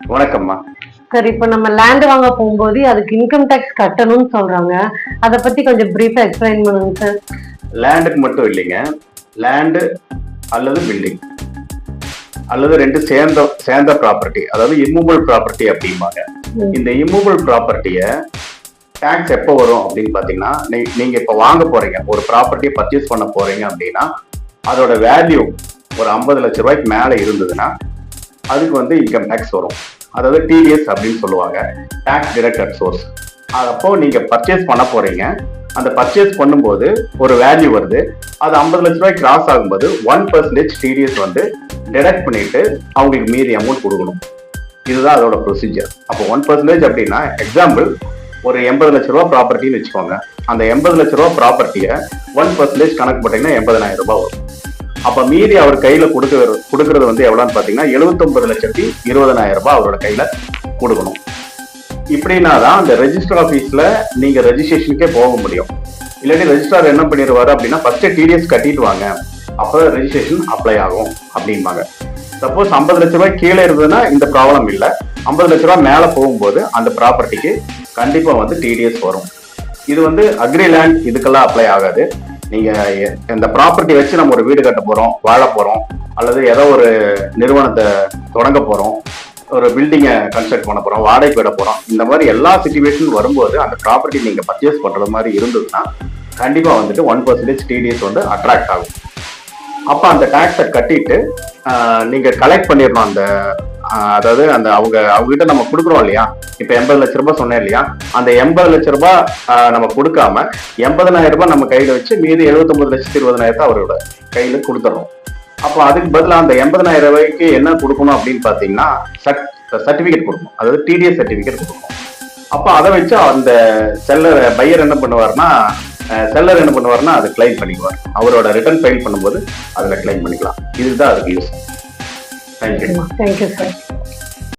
வணக்கம்மா. சார் இப்போ நம்ம லேண்ட் வாங்க போகும்போது அதுக்கு இன்கம் டேக்ஸ் கட்டணும்னு சொல்றாங்க. அதை பத்தி கொஞ்சம் பிரீஃபா எக்ஸ்பிளைன் பண்ணுங்க சார் லேண்டுக்கு மட்டும் இல்லைங்க. லேண்டு அல்லது பில்டிங் அல்லது ரெண்டு சேர்ந்த சேர்ந்த ப்ராப்பர்ட்டி அதாவது இம்மூவல் ப்ராப்பர்ட்டி அப்படிம்பாங்க. இந்த இம்மூவல் ப்ராப்பர்ட்டியை டேக்ஸ் எப்போ வரும் அப்படின்னு பார்த்தீங்கன்னா நீங்க இப்போ வாங்க போறீங்க. ஒரு ப்ராப்பர்ட்டியை பர்ச்சேஸ் பண்ண போறீங்க அப்படின்னா அதோட வேல்யூ ஒரு ஐம்பது லட்ச ரூபாய்க்கு மேலே இருந்ததுன்னா அதுக்கு வந்து இன்கம் டேக்ஸ் வரும். அதாவது டிடிஎஸ் அப்படின்னு சொல்லுவாங்க. டேக்ஸ் டிரெக்டட் சோர்ஸ் அப்போ நீங்க பர்ச்சேஸ் பண்ண போறீங்க. அந்த பர்ச்சேஸ் பண்ணும்போது ஒரு வேல்யூ வருது. அது ஐம்பது லட்ச ரூபாய் கிராஸ் ஆகும்போது ஒன் பர்சன்டேஜ் டிடிஎஸ் வந்து டிடக்ட் பண்ணிட்டு அவங்களுக்கு மீதி அமௌண்ட் கொடுக்கணும். இதுதான் அதோட ப்ரொசீஜர் அப்போ ஒன் பர்சன்டேஜ் அப்படின்னா எக்ஸாம்பிள் ஒரு எண்பது லட்ச ரூபா ப்ராப்பர்ட்டின்னு வச்சுக்கோங்க. அந்த எண்பது லட்ச ரூபா ப்ராப்பர்ட்டியை ஒன் பர்சன்டேஜ் கணக்கு போட்டீங்கன்னா எண்பதனாயிரம் ரூபாய் வரும். அப்ப மீதி அவர் கையில கொடுக்க கொடுக்கறது வந்து எவ்வளவுன்னு பாத்தீங்கன்னா எழுபத்தொன்பது லட்சத்தி இருபதனாயிரம் ரூபாய் அவரோட கையில கொடுக்கணும். இப்படின்னா தான் அந்த ரெஜிஸ்டர் ஆஃபீஸ்ல நீங்க ரெஜிஸ்ட்ரேஷனுக்கே போக முடியும். இல்லாட்டி ரெஜிஸ்ட்ரார் என்ன பண்ணிடுவாரு அப்படின்னா ஃபர்ஸ்ட் டிடிஎஸ் கட்டிட்டு வாங்க. அப்போ ரெஜிஸ்ட்ரேஷன் அப்ளை ஆகும் அப்படிம்பாங்க. சப்போஸ் ஐம்பது லட்ச ரூபாய் கீழே இருந்ததுன்னா இந்த ப்ராப்ளம் இல்லை. ஐம்பது லட்ச ரூபாய் மேலே போகும்போது அந்த ப்ராப்பர்ட்டிக்கு கண்டிப்பாக வந்து டிடிஎஸ் வரும். இது வந்து அக்ரி லேண்ட் இதுக்கெல்லாம் அப்ளை ஆகாது. நீங்க இந்த ப்ராப்பர்ட்டி வச்சு நம்ம ஒரு வீடு கட்ட போறோம் வாழ போறோம் அல்லது ஏதோ ஒரு நிறுவனத்தை தொடங்க போறோம் ஒரு பில்டிங்கை கன்ஸ்ட்ரக்ட் பண்ண போறோம் வாடகைக்கு விட போறோம் இந்த மாதிரி எல்லா சுச்சுவேஷன் வரும்போது அந்த ப்ராப்பர்ட்டி நீங்க பர்ச்சேஸ் பண்றது மாதிரி இருந்ததுன்னா கண்டிப்பா வந்துட்டு ஒன் பர்சன்டேஜ் டிடிஎஸ் வந்து அட்ராக்ட் ஆகும். அப்ப அந்த டாக்ஸை கட்டிட்டு நீங்கள் நீங்க கலெக்ட் பண்ணிடணும் அந்த அதாவது அந்த அவங்க அவங்க கிட்ட நம்ம கொடுக்குறோம் இல்லையா? இப்ப எண்பது லட்ச ரூபாய் சொன்னேன் இல்லையா? அந்த எண்பது லட்ச ரூபாய் நம்ம கொடுக்காம எண்பதனாயிரம் ரூபாய் நம்ம கையில வச்சு மீதி எழுபத்தொன்பது லட்சத்தி இருபதனாயிரத்தை அவரோட கையில கொடுத்துறோம். அப்போ அதுக்கு பதிலாக அந்த எண்பதனாயிரம் ரூபாய்க்கு என்ன கொடுக்கணும் அப்படின்னு பாத்தீங்கன்னா சர்டிபிகேட் கொடுக்கணும். அதாவது டிடிஎஸ் சர்டிபிகேட் கொடுக்கணும். அப்போ அதை வச்சு அந்த செல்லர் பையர் என்ன பண்ணுவார்னா செல்லர் என்ன பண்ணுவார்னா அதை கிளைம் பண்ணிக்குவார். அவரோட ரிட்டர்ன் ஃபைல் பண்ணும்போது அதில் கிளைம் பண்ணிக்கலாம். இதுதான் அதுக்கு யூஸ் 可以吗可以可以